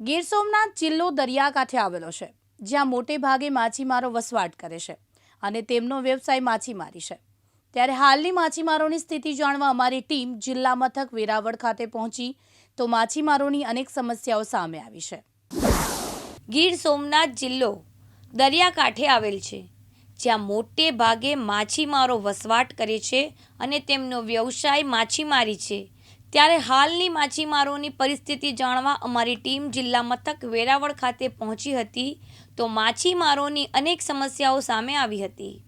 ગીર સોમનાથ જિલ્લો દરિયાકાંઠે આવેલો છે, જ્યાં મોટે ભાગે માછીમારો વસવાટ કરે છે અને તેમનો વ્યવસાય માછીમારી છે. ત્યારે હાલની માછીમારોની સ્થિતિ જાણવા અમારી ટીમ જિલ્લા મથક વેરાવળ ખાતે પહોંચી તો માછીમારોની અનેક સમસ્યાઓ સામે આવી છે. ગીર સોમનાથ જિલ્લો દરિયાકાંઠે આવેલ છે, જ્યાં મોટે ભાગે માછીમારો વસવાટ કરે છે અને તેમનો વ્યવસાય માછીમારી છે ત્યારે હાલની માછીમારોની પરિસ્થિતિ જાણવા અમારી ટીમ જિલ્લા મથક વેરાવળ ખાતે પહોંચી હતી તો માછીમારોની અનેક સમસ્યાઓ સામે આવી હતી.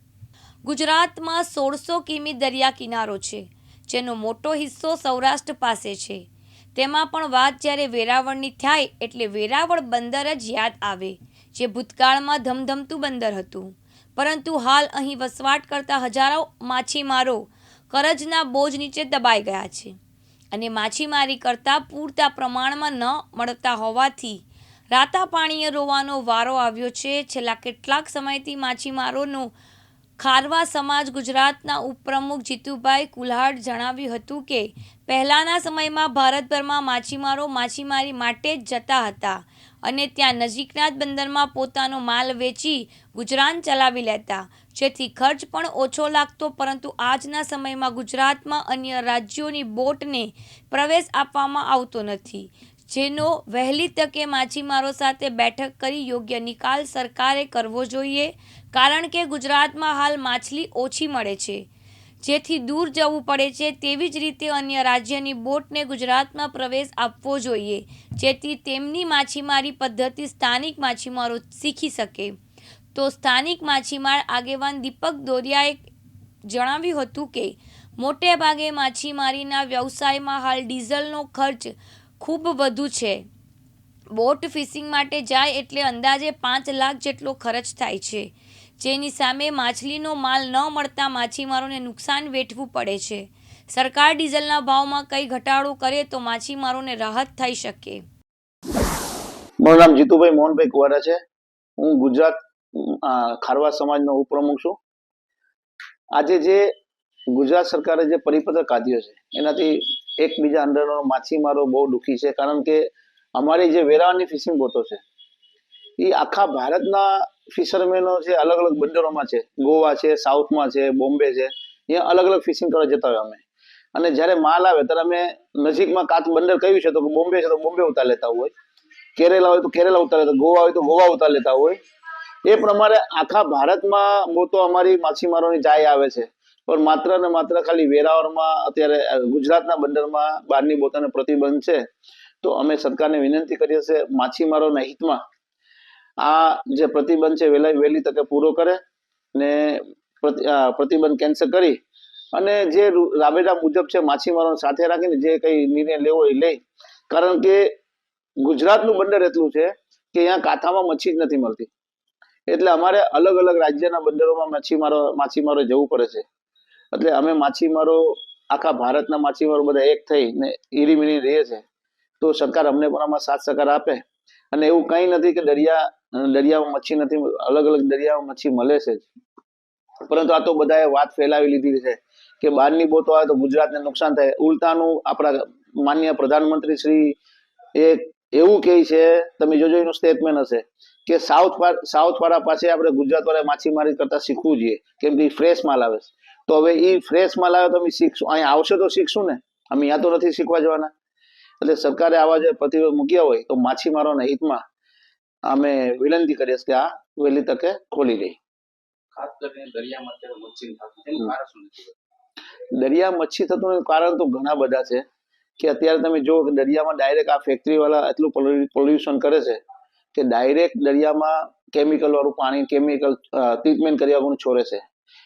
ગુજરાતમાં સોળસો કિમી દરિયા કિનારો છે, જેનો મોટો હિસ્સો સૌરાષ્ટ્ર પાસે છે. તેમાં પણ વાત જ્યારે વેરાવળની થાય એટલે વેરાવળ બંદર જ યાદ આવે, જે ભૂતકાળમાં ધમધમતું બંદર હતું. પરંતુ હાલ અહીં વસવાટ કરતા હજારો માછીમારો કરજના બોજ નીચે દબાઈ ગયા છે. અને માછીમારી કરતાં પૂરતા પ્રમાણમાં ન મળતા હોવાથી રાતા પાણીએ રોવાનો વારો આવ્યો છે. છેલ્લા કેટલાક સમયથી માછીમારોનો ખારવા સમાજ ગુજરાતના ઉપપ્રમુખ જીતુભાઈ કુલ્હાડ જણાવ્યું હતું કે, પહેલાંના સમયમાં ભારતભરમાં માછીમારો માછીમારી માટે જ જતા હતા અને ત્યાં નજીકના જ બંદરમાં પોતાનો માલ વેચી ગુજરાન ચલાવી લેતા. જેથી ખર્ચ પણ ઓછો લાગતો, પરંતુ આજના સમયમાં ગુજરાતમાં અન્ય રાજ્યોની બોટને પ્રવેશ આપવામાં આવતો નથી. જેનો વહેલી તકે માછીમારો સાથે બેઠક કરી યોગ્ય નિકાલ સરકારે કરવો જોઈએ. કારણ કે ગુજરાતમાં હાલ માછલી ઓછી મળે છે. જેથી દૂર જવું પડે છે તેવી જ રીતે અન્ય રાજ્યની બોટને ગુજરાતમાં પ્રવેશ આપવો જોઈએ, જેથી તેમની માછીમારી પદ્ધતિ સ્થાનિક માછીમારો શીખી શકે. તો સ્થાનિક માછીમાર આગેવાન દીપક દોરિયાએ જણાવ્યું હતું કે, મોટે ભાગે માછીમારીના વ્યવસાયમાં હાલ ડીઝલનો ખર્ચ ખૂબ વધુ છે. બોટ ફિશિંગ માટે જાય એટલે અંદાજે પાંચ લાખ જેટલો ખર્ચ થાય છે. જેની સામે માછલીનો માલ ન મળતા માછીમારોને નુકસાન વેઠવું પડે છે. સરકાર ડીઝલના ભાવમાં કંઈ ઘટાડો કરે તો માછીમારોને રાહત થઈ શકે. મારું નામ જીતુભાઈ મોહનભાઈ કુવારા છે. હું ગુજરાત ખારવા સમાજનો ઉપપ્રમુખ છું. આજે જે ગુજરાત સરકારે જે પરિપત્ર કાઢ્યો છે, એનાથી એકબીજા અંદરનો માછીમારો બહુ દુઃખી છે. કારણ કે અમારી જે વેરાવળની ફિશિંગ બોટો છે, એ આખા ભારતના ફિશરમેનો છે અલગ અલગ બંદરોમાં છે. ગોવા છે, સાઉથમાં છે, બોમ્બે છે. અહીંયા અલગ અલગ ફિશિંગ કરવા જતા હોય અમે. અને જ્યારે માલ આવે, ત્યારે અમે નજીકમાં કાચ બંદર કયું છે, તો બોમ્બે છે, તો બોમ્બે ઉતાર લેતા હોય. કેરેલા હોય તો કેરેલા ઉતાર લેતા ગોવા હોય તો ગોવા ઉતાર લેતા હોય. એ પ્રમાણે આખા ભારતમાં બોતો અમારી માછીમારોની જાય આવે છે. પણ માત્ર ને માત્ર ખાલી વેરાવળમાં, અત્યારે ગુજરાતના બંદરમાં બહારની બોટોને પ્રતિબંધ છે. તો અમે સરકારને વિનંતી કરીએ છીએ, માછીમારોના હિતમાં આ જે પ્રતિબંધ છે વહેલા વહેલી તકે પૂરો કરે ને પ્રતિબંધ કેન્સલ કરી અને જે રાબેડા મુજબ છે માછીમારોને સાથે રાખીને જે કંઈ નિર્ણય લેવો એ લે. કારણ કે ગુજરાતનું બંદર એટલું છે કે અહીંયા કાંઠામાં મચ્છી જ નથી મળતી. એટલે અમારે અલગ અલગ રાજ્યના બંદરોમાં માછીમારો માછીમારો જવું પડે છે. એટલે અમે માછીમારો, આખા ભારતના માછીમારો બધા એક થઈને ઈરીમીરી રહીએ છે તો સરકાર અમને પણ આમાં સાથ સહકાર આપે. અને એવું કંઈ નથી કે દરિયા, દરિયામાં મચ્છી નથી, અલગ અલગ દરિયામાં મચ્છી મળે છે પરંતુ આ તો બધાએ વાત ફેલાવી લીધી છે કે બહારની બોટો આવે તો ગુજરાતને નુકસાન થાય. ઉલટાનું આપણા માન્ય પ્રધાનમંત્રી શ્રી એ એવું કહે છે, તમે જોજો એનું સ્ટેટમેન્ટ હશે, કે સાઉથ સાઉથ વાળા પાસે આપણે ગુજરાત વાળા માછીમારી કરતા શીખવું જોઈએ. કેમ કે ફ્રેશ માલ આવે છે. તો હવે એ ફ્રેશ માલ આવે તો અમે શીખશું. અહીંયા આવશે તો શીખશું ને? અમે અહીંયા તો નથી શીખવા જવાના. એટલે સરકારે આવા જે પ્રતિબંધ મૂક્યા હોય તો માછીમારોના હિતમાં અમે વિનંતી કરીએ કે આ વહેલી તકે ખોલી નથી દરિયા મચ્છી થતું કારણ તો ઘણા બધા છે કે અત્યારે તમે જુઓ કે દરિયામાં ડાયરેક્ટ આ ફેક્ટરી વાળા એટલું પોલ્યુશન કરે છે કે ડાયરેક્ટ દરિયામાં કેમિકલ વાળું પાણી કેમિકલ ટ્રીટમેન્ટ કર્યા વગરનું છોડે છે.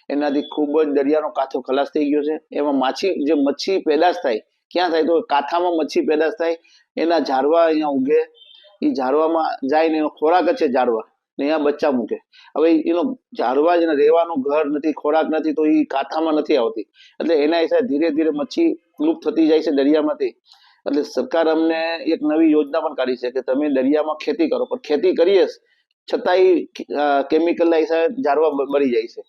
એનાથી ખૂબ જ દરિયાનો કાથો ખલાસ થઈ ગયો છે. એમાં માછી જે મચ્છી પેદાશ થાય ક્યાં થાય? તો કાથામાં મચ્છી પેદાશ થાય, એના ઝાડવા અહીંયા ઉગે. એ ઝાડવામાં જાય ને એનો ખોરાક જ છે ઝાડવા. ને અહીંયા બચ્ચા મૂકે. હવે એનો ઝાડવા જ રહેવાનું ઘર નથી, ખોરાક નથી, તો એ કાથામાં નથી આવતી. એટલે એના હિસાબે ધીરે ધીરે મચ્છી લુપ્ત થતી જાય છે દરિયામાંથી. એટલે સરકાર અમને એક નવી યોજના પણ કાઢી છે કે તમે દરિયામાં ખેતી કરો. પણ ખેતી કરીએ છતાંય કેમિકલના હિસાબે ઝાડવા બળી જાય છે.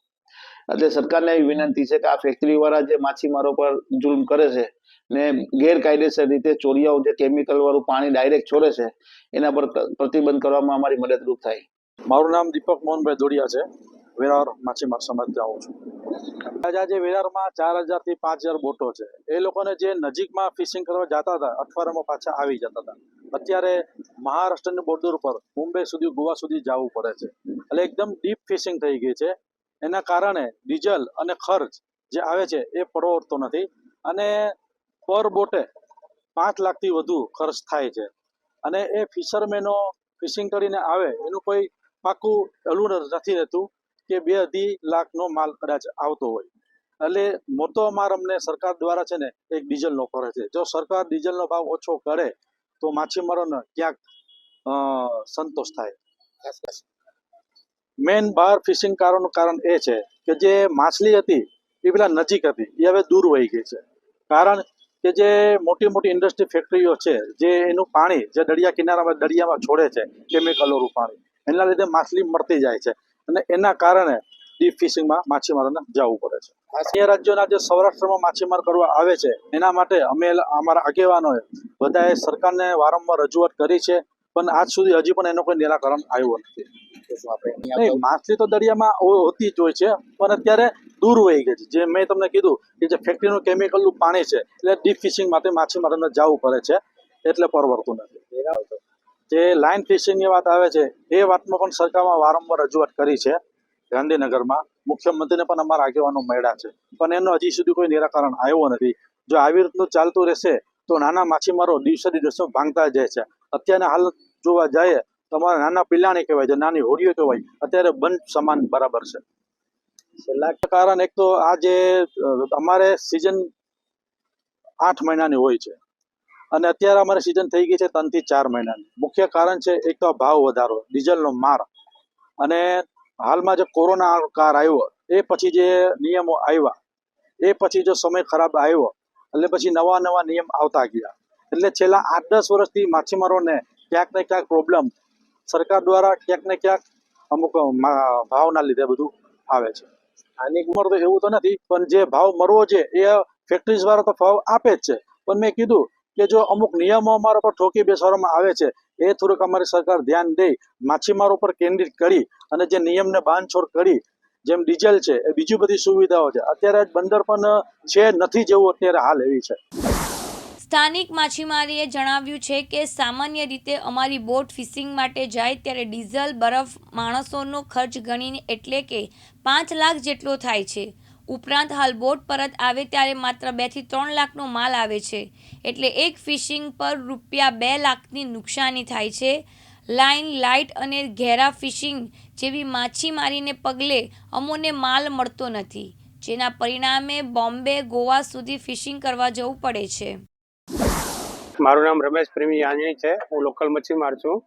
એટલે સરકારને એવી વિનંતી છે કે આ ફેક્ટરી વાળા જે માછીમારો પર જુલ્મ કરે છે ને ગેરકાયદેસર રીતે ચોરિયાઓ જે કેમિકલ વાળું પાણી ડાયરેક્ટ છોડે છે, એના પર પ્રતિબંધ કરવામાં અમારી મદદરૂપ થાય. મારું નામ દીપક મોહનભાઈ દોડિયા છે. વેરાર માછીમાર સમાજ આવું છું. આજે વેરારમાં ચાર હજારથી પાંચ હજાર બોટો છે. એ લોકોને જે નજીકમાં ફિશિંગ કરવા જતા હતા, અઠવાડિયામાં પાછા આવી જતા હતા. અત્યારે મહારાષ્ટ્રની બોર્ડર ઉપર મુંબઈ સુધી, ગોવા સુધી જવું પડે છે. એટલે એકદમ ડીપ ફિશિંગ થઈ ગઈ છે. એના કારણે ડીઝલ અને ખર્ચ જે આવે છે એ પરવડતો નથી અને પર બોટે પાંચ લાખથી વધુ ખર્ચ થાય છે. અને એ ફિશરમેનો ફિશિંગ કરીને આવે એનું કોઈ પાકું એલું નથી રહેતું કે બે અઢી લાખનો માલ કદાચ આવતો હોય. એટલે મોટો અમાર અમને સરકાર દ્વારા છે ને એક ડીઝલનો કરે છે. જો સરકાર ડીઝલનો ભાવ ઓછો કરે તો માછીમારોને ક્યાંક સંતોષ થાય. મેન બહાર ફિશિંગ કારણનું કારણ એ છે કે જે માછલી હતી, એ પેલા નજીક હતી, એ હવે દૂર વહી ગઈ છે. કારણ કે જે મોટી મોટી ઇન્ડસ્ટ્રી ફેક્ટરીઓ છે, જે એનું પાણી જે દરિયા કિનારામાં, દરિયામાં છોડે છે કેમિકલોનું પાણી, એના લીધે માછલી મળતી જાય છે. અને એના કારણે ડીપ ફિશિંગમાં માછીમારોને જવું પડે છે. અન્ય રાજ્યોના જે સૌરાષ્ટ્રમાં માછીમાર કરવા આવે છે, એના માટે અમે અમારા આગેવાનોએ બધાએ સરકારને વારંવાર રજૂઆત કરી છે. પણ આજ સુધી હજી પણ એનો કોઈ નિરાકરણ આવ્યું નથી. નહીં માછલી તો દરિયામાં હોતી જ હોય છે પણ અત્યારે દૂર વહી ગઈ છે. જે મેં તમને કીધું કે જે ફેક્ટરીનું કેમિકલનું પાણી છે એટલે ડીપ ફિશિંગ માટે માછીમારોને જવું પડે છે એટલે પરવડતું નથી. જે લાઇન ફિશિંગની વાત આવે છે એ વાતમાં પણ સરકારમાં વારંવાર રજૂઆત કરી છે ગાંધીનગરમાં. મુખ્યમંત્રીને પણ અમારા આગેવાનો મળ્યા છે. પણ એનું હજી સુધી કોઈ નિરાકરણ આવ્યો નથી. જો આવી રીતનું ચાલતું રહેશે તો નાના માછીમારો દિવસે દિવસે ભાંગતા જાય છે. અત્યારના હાલત જોવા જઈએ તો અમારા નાના પિલાણી કહેવાય છે નાની હોડીઓ કહેવાય અત્યારે બંધ સમાન બરાબર છે. છેલ્લા કારણ એક તો આ જે અમારે સિઝન આઠ મહિનાની હોય છે. અને અત્યારે અમારે સિઝન થઈ ગઈ છે ત્રણથી ચાર મહિનાની. મુખ્ય કારણ છે એક તો ભાવ વધારો ડીઝલનો માર. અને હાલમાં જે કોરોના કાર આવ્યો એ પછી જે નિયમો આવ્યા એ પછી જો સમય ખરાબ આવ્યો એટલે પછી નવા નવા નિયમ આવતા ગયા. એટલે છેલ્લા આઠ દસ વર્ષથી માછીમારોને ક્યાંક ને ક્યાંક પ્રોબ્લેમ સરકાર દ્વારા ક્યાંક ને ક્યાંક અમુક ભાવના લીધે બધું આવે છે. આની ઉંમર તો એવું તો નથી, પણ જે ભાવ મરવો છે એ ફેક્ટરીઝ વાળા તો ભાવ આપે જ છે. પણ મેં કીધું કે જો અમુક નિયમો અમારા પર ઠોકી બેસવામાં આવે છે, એ થોડુંક અમારી સરકાર ધ્યાન દે, માછીમારો પર કેન્દ્રિત કરી અને જે નિયમને બાંધછોડ કરી જેમ ડીઝલ છે, એ બીજી બધી સુવિધાઓ છે. અત્યારે બંદર પણ છે, નથી જેવું અત્યારે હાલ એવી છે. સ્થાનિક માછીમારીએ જણાવ્યું છે કે સામાન્ય રીતે અમારી બોટ ફિશિંગ માટે જાય ત્યારે ડીઝલ, બરફ, માણસોનો ખર્ચ ગણીને એટલે કે પાંચ લાખ જેટલો થાય છે. ઉપરાંત હાલ બોટ પરત આવે ત્યારે માત્ર બેથી ત્રણ લાખનો માલ આવે છે. એટલે એક ફિશિંગ પર રૂપિયા બે લાખની નુકસાની થાય છે. લાઇન લાઇટ અને ઘેરા ફિશિંગ જેવી માછીમારીને પગલે અમોને માલ મળતો નથી, જેના પરિણામે બોમ્બે ગોવા સુધી ફિશિંગ કરવા જવું પડે છે. મારું નામ રમેશ પ્રેમી યાજણી છે. હું લોકલ મચ્છીમાર છું.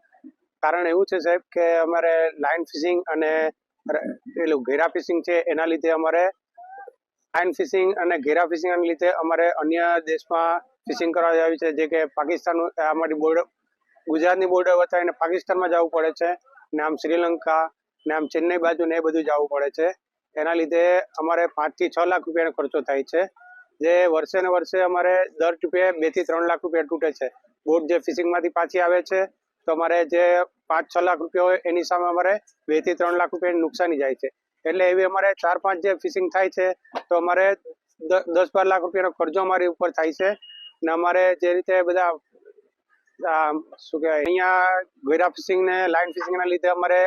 કારણ એવું છે સાહેબ કે અમારે લાઇન ફિશિંગ અને પેલું ઘેરા ફિશિંગ છે, એના લીધે અમારે લાઇન ફિશિંગ અને ઘેરા ફિશિંગના લીધે અમારે અન્ય દેશમાં ફિશિંગ કરવા જવી છે, જે કે પાકિસ્તાન, અમારી બોર્ડર, ગુજરાતની બોર્ડર વટાવીને પાકિસ્તાનમાં જવું પડે છે. ને આમ શ્રીલંકા ને આમ ચેન્નઈ બાજુ ને એ બધું જવું પડે છે. એના લીધે અમારે પાંચથી છ લાખ રૂપિયાનો ખર્ચો થાય છે. જે વર્ષે ને વર્ષે અમારે દર રૂપિયે બેથી ત્રણ લાખ રૂપિયા તૂટે છે. બોટ જે ફિશિંગમાંથી પાછી આવે છે, તો અમારે જે પાંચ છ લાખ રૂપિયા હોય એની સામે અમારે બેથી ત્રણ લાખ રૂપિયાની નુકસાની જાય છે. એટલે એવી અમારે ચાર પાંચ જે ફિશિંગ થાય છે, તો અમારે દસ બાર લાખ રૂપિયાનો ખર્ચો અમારી ઉપર થાય છે. ને અમારે જે રીતે બધા શું કહેવાય, અહીંયા ગોયરા ફિશિંગ ને લાઇન ફિશિંગના લીધે અમારે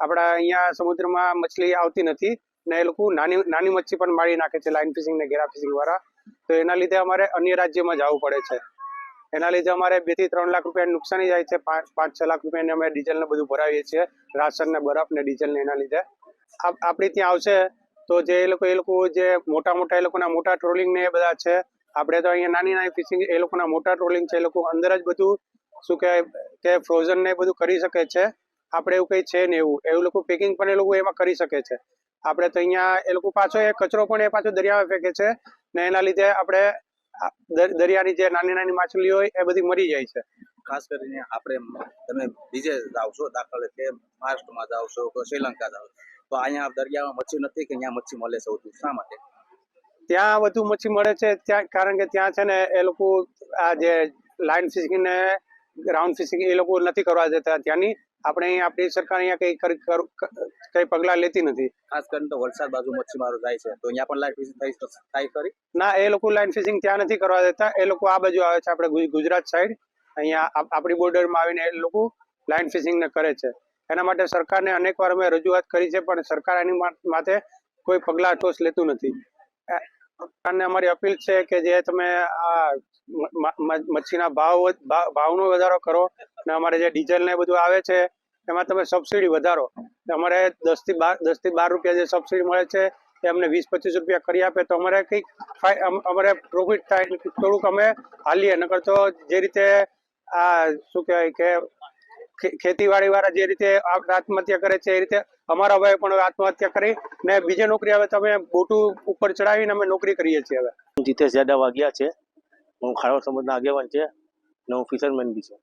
આપણા અહીંયા સમુદ્રમાં મછલી આવતી નથી ને એ લોકો નાની નાની મચ્છી પણ મારી નાખે છે લાઇન ફિશિંગ ને ઘેરા ફિશિંગ વાળા. તો એના લીધે અમારે અન્ય રાજ્યમાં જવું પડે છે. એના લીધે અમારે બેથી ત્રણ લાખ રૂપિયા નુકસાની જાય છે પાંચ પાંચ, છ લાખ રૂપિયાની અમે ડીઝલ ને બધું ભરાવીએ છીએ, રાશન ને બરફ ને ડીઝલ ને એના લીધે. આપ- આપણી ત્યાં આવશે તો જે એ લોકો એ લોકો જે મોટા મોટા એ લોકોના મોટા ટ્રોલિંગ ને એ બધા છે, આપણે તો અહીંયા નાની નાની ફિશિંગ એ લોકોના મોટા ટ્રોલિંગ છે, એ લોકો અંદર જ બધું શું કહેવાય કે ફ્રોઝન ને બધું કરી શકે છે. આપણે એવું કંઈ છે ને એવું. એવું લોકો પેકિંગ પણ એ લોકો એમાં કરી શકે છે. આપણે તો અહીંયા એ લોકો પાછો એ કચરો પણ એ પાછો દરિયામાં ફેંકે છે ને એના લીધે આપણે દરિયાની જે નાની નાની માછલી હોય એ બધી મરી જાય છે. ખાસ કરીને આપણે તમે બીજે જાઓ છો દાખલ કે મહારાષ્ટ્રમાં જાઓ છો કે શ્રીલંકા જાઓ તો અહીંયા દરિયામાં મચ્છી નથી કે અહીંયા મચ્છી મળે સૌથી શા માટે? ત્યાં વધુ મચ્છી મળે છે ત્યાં કારણ કે ત્યાં છે ને એ લોકો આ જે લાઇન ફિશિંગ ને રાઉન્ડ ફિશિંગ એ લોકો નથી કરવા દેતા. ત્યાંની આપણે અહીં આપણી સરકાર અહીંયા કઈ કઈ પગલાં લેતી નથી. ખાસ કરીને તો વલસાડ બાજુ મચ્છીમારો જાય છે. તો અહીંયા પણ લાઈફ ફિશિંગ થાય ખરી? ના એ લોકો લાઇન ફિશિંગ ત્યાં નથી કરવા દેતા. એ લોકો આ બાજુ આવે છે આપણે ગુજરાત સાઈડ અહીંયા આપ- આપણી બોર્ડરમાં આવીને એ લોકો લાઇન ફિશિંગ ને કરે છે. એના માટે સરકારને અનેક વાર અમે રજૂઆત કરી છે પણ સરકાર એની માટે કોઈ પગલાં ઠોસ લેતું નથી. સરકારને અમારી અપીલ છે કે જે તમે આ મચ્છીના ભાવ ભાવ- ભાવનો વધારો કરો અને અમારે જે ડીઝલ ને બધું આવે છે, એમાં તમે સબસિડી વધારો. અમારે દસથી બાર દસથી બાર રૂપિયા જે સબસિડી મળે છે, એ અમને વીસ, પચીસ રૂપિયા કરી આપે તો અમારે કંઈક અમારે પ્રોફિટ થાય. થોડુંક અમે હાલીએ, નકર તો જે રીતે આ, શું કહેવાય કે ખેતીવાડી વાળા જે રીતે આત્મહત્યા કરે છે, એ રીતે અમારા ભાઈ પણ આત્મહત્યા કરી ને બીજે નોકરી હવે તમે બોટું ઉપર ચડાવીને અમે નોકરી કરીએ છીએ હવે. જીતેશ યાદવ વાગ્યા છે. હું ખારવા સમાજના આગેવાન છે ને હું ફિશરમેન બી છું.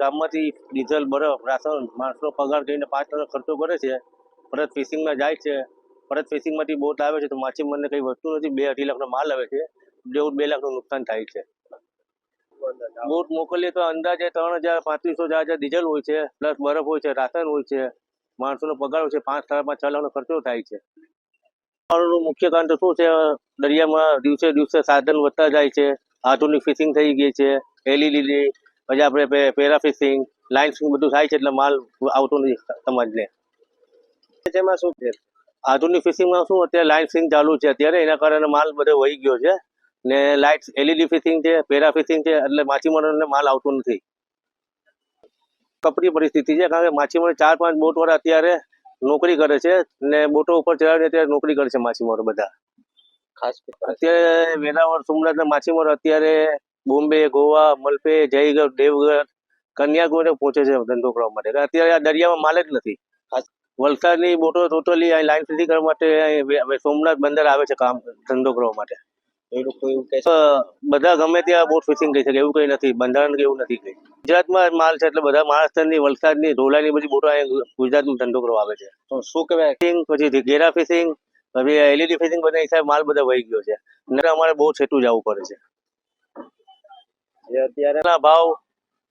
ગામમાંથી ડીઝલ, બરફ, રાશન, માણસનો પગાર કરીને પાંચ ટકા ખર્ચો કરે છે. પરત ફિશિંગમાં જાય છે. પરત ફિશિંગમાંથી બોટ આવે છે તો માછીમારને કંઈ વસ્તુ નથી. બે અઢી લાખનો માલ આવે છે. જેવું બે લાખનું નુકસાન થાય છે. બોટ મોકલીએ તો અંદાજે ત્રણ હજાર પાંત્રીસો ચાર હજાર ડીઝલ હોય છે પ્લસ બરફ હોય છે રાશન હોય છે માણસોનો પગાર હોય છે પાંચ સાડા પાંચ છ લાખનો ખર્ચો થાય છે. મારું મુખ્ય કારણ તો શું છે દરિયામાં દિવસે દિવસે સાધન વધતા જાય છે આધુનિક ફિશિંગ થઈ ગઈ છે એલઈડી પછી આપણે પેરા ફિશિંગ લાઇન ફિશિંગ બધું થાય છે એટલે માલ આવતો નથી સમાજને. તેમાં શું છે? આધુનિક ફિશિંગમાં શું અત્યારે લાઇન ફિશિંગ ચાલુ છે અત્યારે એના કારણે માલ બધો વહી ગયો છે. ને લાઇટ એલઈડી ફિશિંગ છે પેરા ફિટિંગ છે એટલે માછીમારોને માલ આવતો નથી. કપરી પરિસ્થિતિ છે કારણ કે માછીમારો ચાર પાંચ બોટ વાળા અત્યારે નોકરી કરે છે ને બોટો ઉપર ચડાવીને અત્યારે નોકરી કરે છે માછીમારો બધા. ખાસ અત્યારે વેરાવળ સોમનાથના માછીમારો અત્યારે બોમ્બે ગોવા મલપે જયગઢ દેવગઢ કન્યાકુમારી પહોંચે છે ધંધો કરવા માટે. અત્યારે આ દરિયામાં માલ જ નથી. વલસાડની બોટો ટોટલી અહીં લાઈન ફિટિંગ કરવા માટે સોમનાથ બંદર આવે છે કામ ધંધો કરવા માટે. એ લોકો એવું કહે બધા ગમે ત્યાં બોટ ફિશિંગ કહી શકે એવું કંઈ નથી બંધારણ કે એવું નથી કંઈ. ગુજરાતમાં માલ છે એટલે બધા મહારાષ્ટ્રની વલસાડની ઢોલાની બધી બોટો અહીં ગુજરાતમાં ધંધો કરવા આવે છે. તો શું કહેવાય? ફિશિંગ પછી ઘેરા ફિશિંગ પછી એલઈડી ફિશિંગ બધા હિસાબે માલ બધા વહી ગયો છે. ને અમારે બહુ છેટું જવું પડે છે. જે અત્યારે ના ભાવ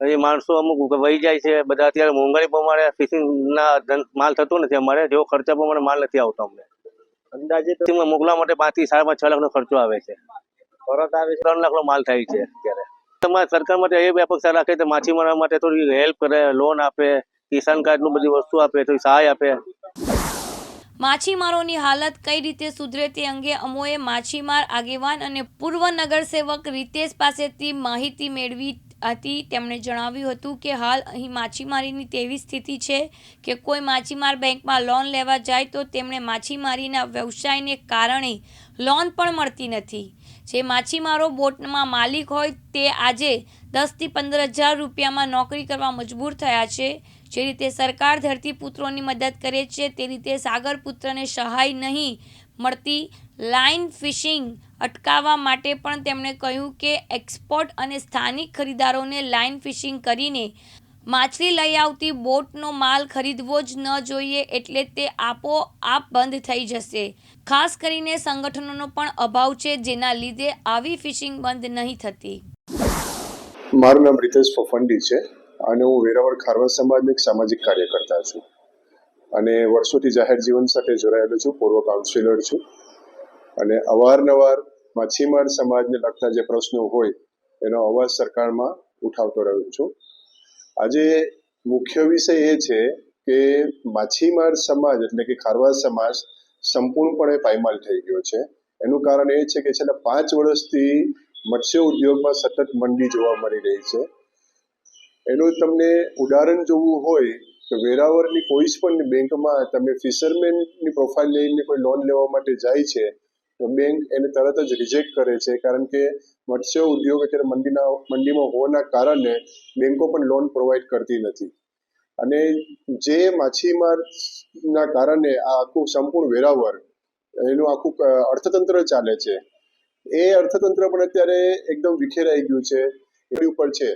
પછી માણસો અમુક વહી જાય છે. બધા અત્યારે મોંઘવારી પ્રમાણે ફિશિંગ ના માલ થતો નથી અમારે જેવો ખર્ચા પ્રમાણે માલ નથી આવતો અમને. અંદાજે તો ફિશિંગમાં મોકલવા માટે પાંચથી સાડા પાંચ છ લાખનો ખર્ચો આવે છે. પરત આવે છે. ત્રણ લાખનો માલ થાય છે અત્યારે. તમારે સરકાર માટે એ અપેક્ષા રાખે તો માછીમારા માટે થોડી હેલ્પ કરે લોન આપે કિસાન કાર્ડનું બધી વસ્તુ આપે થોડી સહાય આપે. માછીમારોની હાલત કઈ રીતે સુધરે તે અંગે અમોએ માછીમાર આગેવાન અને પૂર્વ નગરસેવક રીતેશ પાસેથી માહિતી મેળવી હતી, તેમણે જણાવ્યું હતું કે હાલ અહીં માછીમારીની તેવી સ્થિતિ છે કે કોઈ માછીમાર બેંકમાં લોન લેવા જાય તો તેમણે માછીમારીના વ્યવસાયને કારણે લોન પણ મળતી નથી. જે માછીમારો બોટમાં માલિક હોય તે આજે દસથી પંદર હજાર રૂપિયામાં નોકરી કરવા મજબૂર થયા છે. જે રીતે સરકાર ધરતીપુત્રોની મદદ કરે છે, તે રીતે સાગરપુત્રને સહાય નહીં મળતી લાઇન ફિશિંગ અટકાવવા માટે પણ તેમણે કહ્યું કે એક્સપોર્ટ અને સ્થાનિક ખરીદારોને લાઇન ફિશિંગ કરીને માછલી લઈ આવતી બોટનો માલ ખરીદવો જ ન જોઈએ એટલે તે આપોઆપ બંધ થઈ જશે. ખાસ કરીને સંગઠનોનો પણ અભાવ છે જેના લીધે આવી ફિશિંગ બંધ નહીં થતી. મારું નામ રીતેશ ફફંડી છે અને હું વેરાવળ ખારવા સમાજનો એક સામાજિક કાર્યકર્તા છું. અને વર્ષોથી જાહેર જીવન સાથે જોડાયેલો છું, પૂર્વ કાઉન્સિલર છું. અને અવારનવાર માછીમાર સમાજને લગતા જે પ્રશ્નો હોય, એનો અવાજ સરકારમાં ઉઠાવતો રહ્યો છું. આજે મુખ્ય વિષય એ છે કે માછીમાર સમાજ, એટલે કે ખારવા સમાજ, સંપૂર્ણપણે પાયમાલ થઈ ગયો છે. એનું કારણ એ છે કે છેલ્લા પાંચ વર્ષથી મત્સ્ય ઉદ્યોગમાં સતત મંદી જોવા મળી રહી છે. એનું તમને ઉદાહરણ જોવું હોય તો વેરાવળની કોઈ પણ બેંકમાં તમે ફિશરમેનની પ્રોફાઇલ લઈને કોઈ લોન લેવા માટે જાય છે તો બેંક એને તરત જ રિજેક્ટ કરે છે, કારણ કે મત્સ્ય ઉદ્યોગ અત્યારે મંડીના, મંડીમાં હોવાના કારણે બેંકો પણ લોન પ્રોવાઈડ કરતી નથી. અને જે માછીમારના કારણે આ આખું સંપૂર્ણ વેરાવર એનું આખું અર્થતંત્ર ચાલે છે. એ અર્થતંત્ર પણ અત્યારે એકદમ વિખેરાઈ ગયું છે એની ઉપર છે.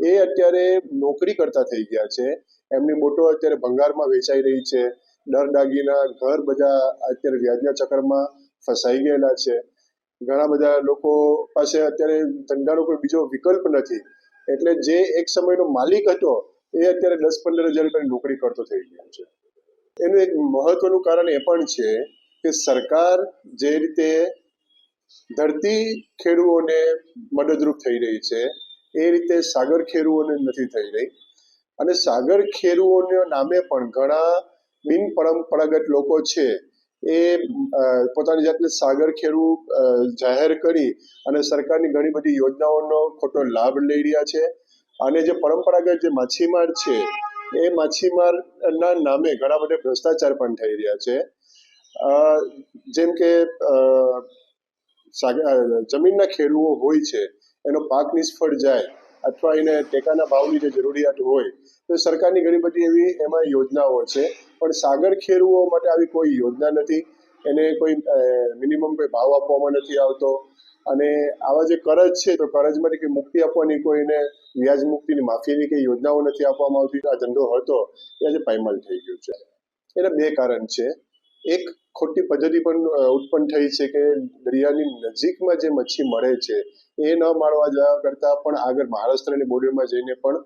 એ અત્યારે નોકરી કરતા થઈ ગયા છે. એમની બોટો અત્યારે ભંગારમાં વેચાઈ રહી છે. દર દાગીના, ઘર બધા અત્યારે વ્યાજના ચક્કરમાં ફસાઈ ગયેલા છે. ઘણા બધા લોકો પાસે અત્યારે ધંધાનો કોઈ બીજો વિકલ્પ નથી. એટલે જે એક સમયનો માલિક હતો, એ અત્યારે દસ પંદર હજાર રૂપિયાની નોકરી કરતો થઈ ગયો છે. એનું એક મહત્વનું કારણ એ પણ છે કે સરકાર જે રીતે ધરતી ખેડૂઓને મદદરૂપ થઈ રહી છે, એ રીતે સાગર ખેડૂઓને નથી થઈ રહી. અને સાગર ખેડૂઓના નામે પણ ઘણા બિનપરંપરાગત લોકો છે એ પોતાની જાતને સાગર ખેડૂ જાહેર કરી અને સરકારની ઘણી બધી યોજનાઓનો ખોટો લાભ લઈ રહ્યા છે. અને જે પરંપરાગત જે માછીમાર છે, એ માછીમારના નામે ઘણા બધા ભ્રષ્ટાચાર પણ થઈ રહ્યા છે. જેમ કે જમીનના ખેડૂઓ હોય છે, એનો પાક નિષ્ફળ જાય અથવા એને ટેકાના ભાવની જે જરૂરિયાત હોય, તો સરકારની ઘણી બધી એવી એમાં યોજનાઓ છે. પણ સાગર ખેડૂઓ માટે આવી કોઈ યોજના નથી. એને કોઈ મિનિમમ કોઈ ભાવ આપવામાં નથી આવતો. અને આવા જે કરજ છે, તો કરજમાંથી કંઈ મુક્તિ આપવાની કોઈને વ્યાજ મુક્તિની, માફીની કંઈ યોજનાઓ નથી આપવામાં આવતી. આ ધંધો હતો એ આજે પાયમાલ થઈ ગયો છે. એના બે કારણ છે. એક ખોટી પદ્ધતિ પણ ઉત્પન્ન થઈ છે કે દરિયાની નજીકમાં જે મચ્છી મળે છે, એ ન મારવા જવા કરતાં પણ આગળ મહારાષ્ટ્રની બોર્ડરમાં જઈને પણ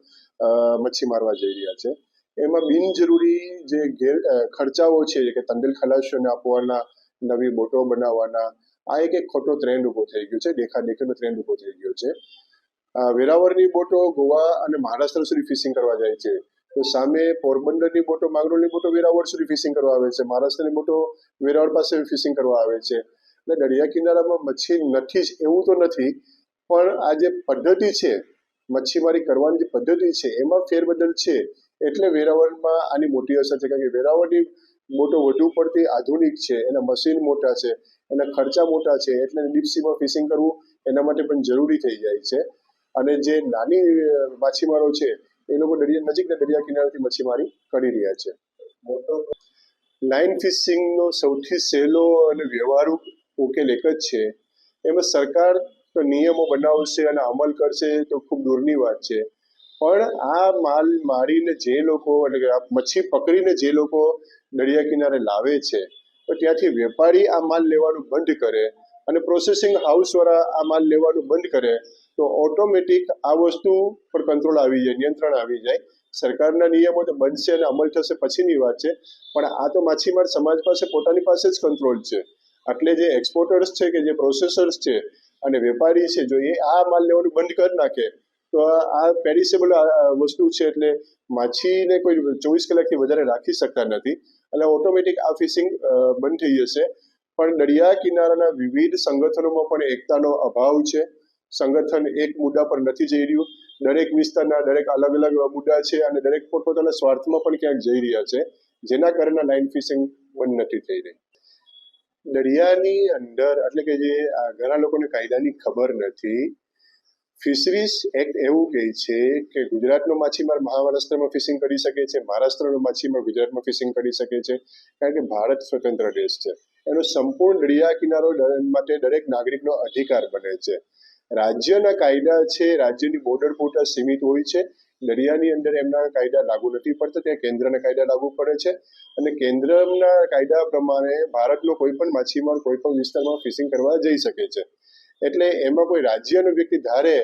મચ્છી મારવા જઈ રહ્યા છે. એમાં બિનજરૂરી જે ગેર ખર્ચાઓ છે કે તંડેલ ખલાસીઓને આપવાના, નવી બોટો બનાવવાના, આ એક એક ખોટો ટ્રેન્ડ ઊભો થઈ ગયો છે દેખાદેખીનો ટ્રેન્ડ ઊભો થઈ ગયો છે. વેરાવળની બોટો ગોવા અને મહારાષ્ટ્ર સુધી ફિશિંગ કરવા જાય છે. તો સામે પોરબંદરની બોટો, માંગરોળની બોટો વેરાવળ સુધી ફિશિંગ કરવા આવે છે. મહારાષ્ટ્રની બોટો વેરાવળ પાસે ફિશિંગ કરવા આવે છે. એટલે દરિયા કિનારામાં મચ્છી નથી જ, એવું તો નથી, પણ આ જે પદ્ધતિ છે, મચ્છીમારી કરવાની જે પદ્ધતિ છે, એમાં ફેરબદલ છે. એટલે વેરાવળમાં આની મોટી અસર છે. કારણ કે વેરાવળની બોટો વધુ પડતી આધુનિક છે, એના મશીન મોટા છે, એના ખર્ચા મોટા છે, એટલે ડીપસીમાં ફિશિંગ કરવું એના માટે પણ જરૂરી થઈ જાય છે. અને જે નાની માછીમારો છે એ લોકો દરિયા, નજીકના દરિયા કિનારેથી મચ્છીમારી કરી રહ્યા છે. લાઇન ફિશિંગનો સૌથી સહેલો અને વ્યવહારુ ઉકેલ એક જ છે. એમાં સરકાર તો નિયમો બનાવશે અને અમલ કરશે તો ખૂબ દૂરની વાત છે. પણ આ માલ મારીને જે લોકો એટલે મચ્છી પકડીને જે લોકો દરિયા કિનારે લાવે છે, તો ત્યાંથી વેપારી આ માલ લેવાનું બંધ કરે અને પ્રોસેસિંગ હાઉસવાળા આ માલ લેવાનું બંધ કરે તો ઓટોમેટિક આ વસ્તુ પર કંટ્રોલ આવી જાય, નિયંત્રણ આવી જાય. સરકારના નિયમો તો બનશે અને અમલ થશે પછીની વાત છે. પણ આ તો માછીમાર સમાજ પાસે પોતાની પાસે જ કંટ્રોલ છે. એટલે જે એક્સપોર્ટર્સ છે કે જે પ્રોસેસર્સ છે અને વેપારી છે, જો એ આ માલ લેવાનું બંધ કરી નાખે, તો આ- પેરિસેબલ વસ્તુ છે એટલે માછીને કોઈ ચોવીસ કલાકથી વધારે રાખી શકતા નથી. એટલે ઓટોમેટિક આ ફિશિંગ બંધ થઈ જશે. પણ દરિયા કિનારાના વિવિધ સંગઠનોમાં પણ એકતાનો અભાવ છે. સંગઠન એક મુદ્દા પર નથી જઈ રહ્યું. દરેક વિસ્તારના દરેક અલગ અલગ મુદ્દા છે અને દરેક પોતપોતાના સ્વાર્થમાં પણ ક્યાંક જઈ રહ્યા છે, જેના કારણે લાઇન ફિશિંગ બંધ નથી થઈ રહી. દરિયાની અંદર એટલે કે જે ઘણા લોકોને કાયદાની ખબર નથી ફિશરીઝ એક્ટ એવું કહે છે કે ગુજરાતનો માછીમાર મહારાષ્ટ્રમાં ફિશિંગ કરી શકે છે, મહારાષ્ટ્રનો માછીમાર ગુજરાતમાં ફિશિંગ કરી શકે છે, કારણ કે ભારત સ્વતંત્ર દેશ છે. એનો સંપૂર્ણ દરિયા કિનારો માટે દરેક નાગરિકનો અધિકાર બને છે. રાજ્યના કાયદા છે, રાજ્યની બોર્ડર પૂરતા સીમિત હોય છે. દરિયાની અંદર એમના કાયદા લાગુ નથી પડતા, ત્યાં કેન્દ્રના કાયદા લાગુ પડે છે. અને કેન્દ્રના કાયદા પ્રમાણે ભારતનો કોઈ પણ માછીમાર, કોઈ પણ વિસ્તારમાં ફિશિંગ કરવા જઈ શકે છે. એટલે એમાં કોઈ રાજ્યનો વ્યક્તિ ધારે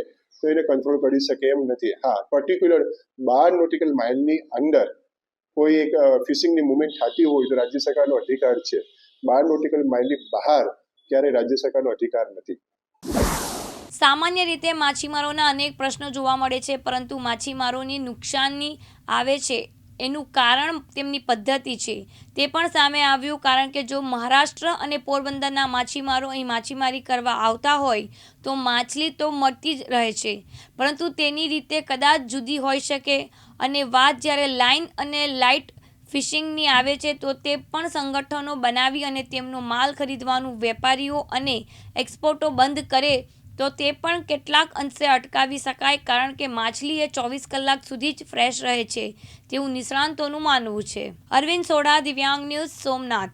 તો એને કંટ્રોલ કરી શકે એમ નથી. હા પર્ટિક્યુલર બાર નોટિકલ માઇલની અંદર કોઈ એક ફિશિંગની મુવમેન્ટ થતી હોય તો રાજ્ય સરકારનો અધિકાર છે. બાર નોટિકલ માઇલની બહાર ક્યારેય રાજ્ય સરકારનો અધિકાર નથી. સામાન્ય રીતે માછીમારોના અનેક પ્રશ્નો જોવા મળે છે, પરંતુ માછીમારોની નુકસાની આવે છે એનું કારણ તેમની પદ્ધતિ છે. તે પણ સામે આવ્યું કારણ કે જો મહારાષ્ટ્ર અને પોરબંદરના માછીમારો અહીં માછીમારી કરવા આવતા હોય, તો માછલી તો મળતી જ રહે છે. પરંતુ તેની રીતે કદાચ જુદી હોઈ શકે અને વાત જ્યારે લાઇન અને લાઇટ ફિશિંગની આવે છે, તો તે પણ સંગઠનો બનાવી અને તેમનો માલ ખરીદવાનું વેપારીઓ અને એક્સપોર્ટો બંધ કરે તો તે પણ કેટલાક અંશે અટકાવી શકાય કારણ કે માછલી એ ચોવીસ કલાક સુધી જ ફ્રેશ રહે છે, તેવું નિષ્ણાંતોનું માનવું છે. અરવિંદ સોઢા, દિવ્યાંગ ન્યૂઝ, સોમનાથ.